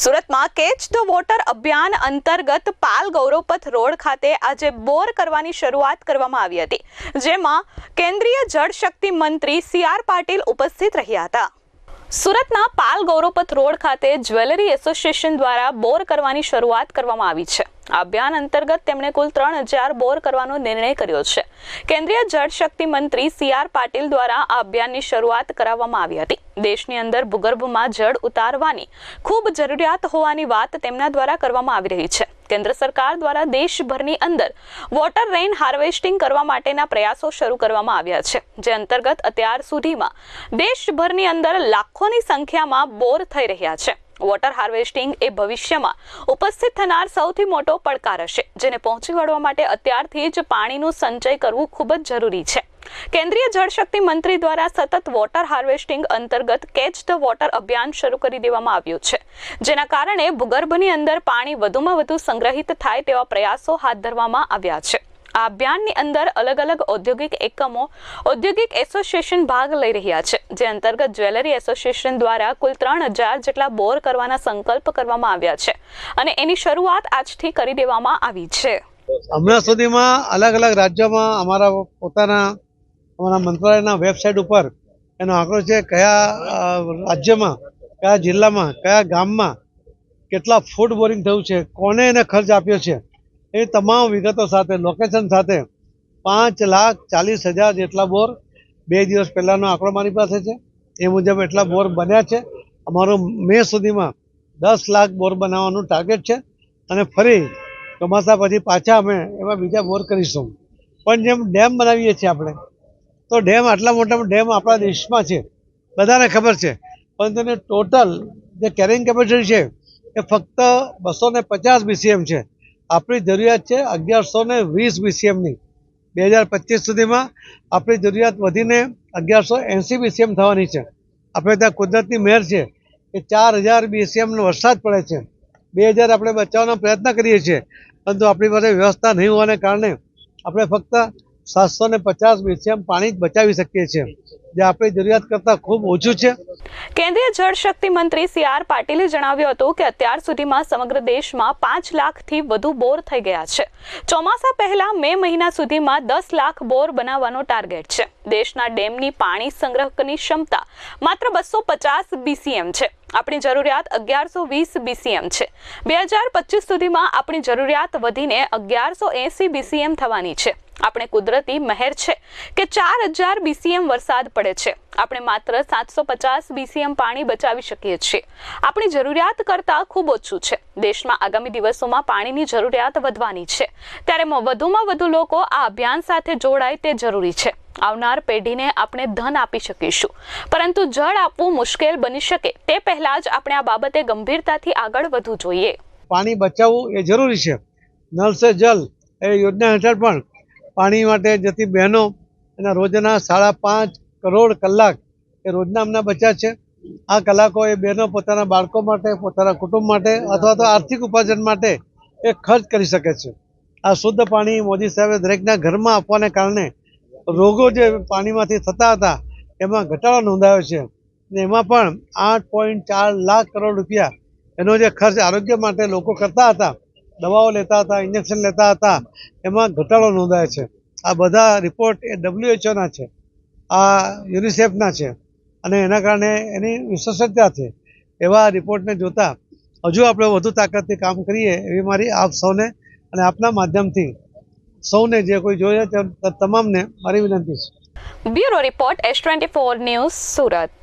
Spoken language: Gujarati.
સુરતમાં કેચ ધ વોટર અભિયાન અંતર્ગત પાલ ગૌરવપથ રોડ ખાતે આજે બોર કરવાની શરૂઆત કરવામાં આવી હતી, જેમાં કેન્દ્રીય જળશક્તિ મંત્રી સી આર પાટીલ ઉપસ્થિત રહ્યા હતા. સુરતના પાલ ગૌરવપથ રોડ ખાતે જ્વેલરી એસોસિએશન દ્વારા બોર કરવાની શરૂઆત કરવામાં આવી છે. આ અભિયાન અંતર્ગત તેમણે કુલ ત્રણ હજાર બોર કરવાનો નિર્ણય કર્યો છે. કેન્દ્રીય જળશક્તિ મંત્રી સી આર પાટીલ દ્વારા આ અભિયાનની શરૂઆત કરાવવામાં આવી હતી. દેશની અંદર ભૂગર્ભમાં જળ ઉતારવાની ખૂબ જરૂરિયાત હોવાની વાત તેમના દ્વારા કરવામાં આવી રહી છે. કેન્દ્ર સરકાર દ્વારા દેશભરની અંદર વોટર રેઇન હાર્વેસ્ટિંગ કરવા માટેના પ્રયાસો શરૂ કરવામાં આવ્યા છે, જે અંતર્ગત અત્યાર સુધીમાં દેશભરની અંદર લાખોની સંખ્યામાં બોર થઈ રહ્યા છે. વોટર હાર્વેસ્ટિંગ એ ભવિષ્યમાં ઉપસ્થિત થનાર સૌથી મોટો પડકાર હશે, જેને પહોંચી વળવા માટે અત્યારથી જ પાણીનું સંચય કરવું ખૂબ જ જરૂરી છે. કેન્દ્રીય જળશક્તિ મંત્રી દ્વારા સતત વોટર હાર્વેસ્ટિંગ અંતર્ગત કેચ ધ વોટર અભિયાન શરૂ કરી દેવામાં આવ્યું છે, જેના કારણે ભૂગર્ભની અંદર પાણી વધુમાં વધુ સંગ્રહિત થાય તેવા પ્રયાસો હાથ ધરવામાં આવ્યા છે. આ અભિયાનની અંદર અલગ અલગ ઔદ્યોગિક એકમો, ઔદ્યોગિક એસોસિએશન ભાગ લઈ રહ્યા છે, જે અંતર્ગત જ્વેલરી એસોસિએશન દ્વારા કુલ ત્રણ હજાર જેટલા બોર કરવાના સંકલ્પ કરવામાં આવ્યા છે અને એની શરૂઆત આજથી કરી દેવામાં આવી છે. હમણાં સુધીમાં અલગ અલગ રાજ્યોમાં અમારા પોતાના, અમારા મંત્રાલયના વેબસાઇટ ઉપર એનો આંકડો છે કયા રાજ્યમાં, કયા જિલ્લામાં, કયા ગામમાં કેટલા ફૂડ બોરિંગ થયું છે, કોને એને ખર્ચ આપ્યો છે એ તમામ વિગતો સાથે લોકેશન સાથે પાંચ લાખ ચાલીસ હજાર જેટલા બોર બે દિવસ પહેલાંનો આંકડો મારી પાસે છે. એ મુજબ એટલા બોર બન્યા છે. અમારું મે સુધીમાં દસ લાખ બોર બનાવવાનું ટાર્ગેટ છે અને ફરી ચોમાસા પછી પાછા અમે એમાં બીજા બોર કરીશું. પણ જેમ ડેમ બનાવીએ છીએ આપણે, તો ડેમ આટલા મોટા ડેમ આપણા દેશમાં છે. બધાને ખબર છે. પણ એને ટોટલ જે કેરિંગ કેપેસિટી છે, એ ફક્ત બસો ને પચાસ બીસીએમ છે. આપણી જરૂરિયાત છે અગિયારસો ને વીસ બીસીએમની બે હજાર પચીસ સુધીમાં આપણી જરૂરિયાત વધીને અગિયારસો એંસી બીસીએમ થવાની છે. આપણે ત્યાં કુદરતની મહેર છે કે ચાર હજાર બીસીએમનો વરસાદ પડે છે. બે હજાર આપણે બચાવવાનો પ્રયત્ન કરીએ છીએ. પરંતુ આપણી પાસે વ્યવસ્થા નહીં હોવાને કારણે આપણે ફક્ત સાતસો ને પચાસ બીસીએમ પાણી બચાવી શકીએ છીએ. જે આપણી જરૂરિયાત કરતાં ખૂબ ઓછું છે. કેન્દ્રીય જળશક્તિ મંત્રી સી આર પાટીલે જણાવ્યું હતું કે અત્યાર સુધીમાં સમગ્ર દેશમાં પાંચ લાખથી વધુ બોર થઈ ગયા છે. ચોમાસા પહેલા મે મહિના સુધીમાં દસ લાખ બોર બનાવવાનો ટાર્ગેટ છે. દેશના ડેમની પાણી સંગ્રહની ક્ષમતા માત્ર બસો પચાસ બીસીએમ છે. આપણી જરૂરિયાત અગિયારસો વીસ બીસીએમ છે. બે હજાર પચીસ સુધીમાં આપણી જરૂરિયાત વધીને અગિયારસો એંસી બીસીએમ થવાની છે. આપણે કુદરતી મહેર છે કે ચાર હજાર બીસીએમ વરસાદ પડે છે. આપણે માત્ર સાતસો પચાસ બીસીએમ પાણી બચાવી શકીએ છીએ. આપણી જરૂરિયાત કરતાં ખૂબ ઓછું છે. દેશમાં આગામી દિવસોમાં પાણીની જરૂરિયાત વધવાની છે. ત્યારે વધુમાં વધુ લોકો આ અભિયાન સાથે જોડાય તે જરૂરી છે. આવનાર પેઢીને આપણે ધન આપી શકીશું. પરંતુ જળ આપવું મુશ્કેલ બની શકે તે પહેલા જ આપણે આ બાબતે ગંભીરતાથી આગળ વધવું જોઈએ. પાણી બચાવવું એ જરૂરી છે. નલ સે જલ એ યોજના હેઠળ પણ પાણી માટે જતી બહેનો એના રોજના સાડા પાંચ કરોડ કલાક એ રોજના એમના બચ્યા છે. આ કલાકો એ બહેનો પોતાના બાળકો માટે, પોતાના કુટુંબ માટે અથવા તો આર્થિક ઉપાર્જન માટે એ ખર્ચ કરી શકે છે. આ શુદ્ધ પાણી મોદી સાહેબે દરેકના ઘરમાં આપવાને કારણે રોગો જે પાણીમાંથી થતા હતા, એમાં ઘટાડો નોંધાયો છે. ને એમાં પણ આઠ પોઈન્ટ ચાર લાખ કરોડ રૂપિયા એનો જે ખર્ચ આરોગ્ય માટે લોકો કરતા હતા દવાઓ લેતા હતા ઇન્જેક્શન લેતા હતા. એમાં ઘટાડો નોંધાય છે. આ બધા રિપોર્ટ એ ડબ્લ્યુએચઓના છે. આ યુનિસેફના છે. અને એના કારણે એની વિશ્વસનીયતા છે. એવા રિપોર્ટને જોતા હજુ આપણે વધુ તાકાતથી કામ કરીએ એવી મારી આપ સૌને અને આપના માધ્યમથી સૌને જે કોઈ જોઈએ તમામને મારી વિનંતી છે. Bureau report S twenty news Surat.